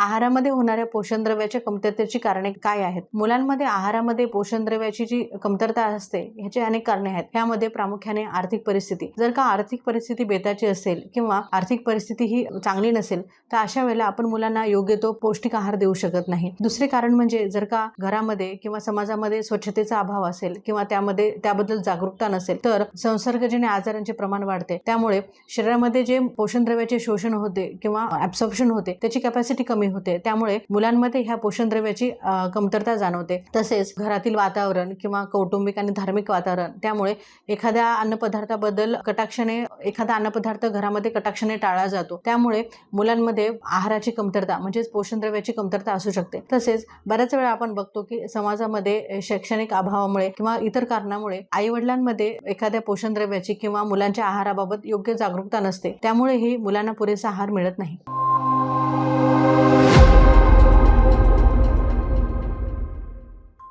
आहारामध्ये होणाऱ्या पोषणद्रव्याच्या कमतरतेची कारणे काय आहेत? मुलांमध्ये आहारामध्ये पोषणद्रव्याची जी कमतरता असते ह्याची अनेक कारणे आहेत. यामध्ये प्रामुख्याने आर्थिक परिस्थिती. जर का आर्थिक परिस्थिती बेताची असेल किंवा आर्थिक परिस्थिती ही चांगली नसेल तर अशा वेळेला आपण मुलांना योग्य तो पौष्टिक आहार देऊ शकत नाही. दुसरे कारण म्हणजे जर का घरामध्ये किंवा समाजामध्ये स्वच्छतेचा अभाव असेल किंवा त्यामध्ये त्याबद्दल जागरूकता नसेल तर संसर्गजन्य आजारांचे प्रमाण वाढते. त्यामुळे शरीरामध्ये जे पोषणद्रव्याचे शोषण होते किंवा ऍब्सॉर्प्शन होते त्याची कॅपॅसिटी कमी होते. त्यामुळे मुलांमध्ये ह्या पोषण द्रव्याची कमतरता जाणवते. तसेच घरातील वातावरण किंवा कौटुंबिक आणि धार्मिक वातावरण त्यामुळे एखाद्या अन्नपदार्थाबद्दल कटाक्षाने एखादा अन्नपदार्थ घरामध्ये कटाक्षाने टाळला जातो. त्यामुळे मुलांमध्ये आहाराची कमतरता म्हणजेच पोषणद्रव्याची कमतरता असू शकते. तसेच बऱ्याच वेळा आपण बघतो की समाजामध्ये शैक्षणिक अभावामुळे किंवा इतर कारणामुळे आई वडिलांमध्ये एखाद्या पोषणद्रव्याची किंवा मुलांच्या आहाराबाबत योग्य जागरूकता नसते. त्यामुळेही मुलांना पुरेसा आहार मिळत नाही.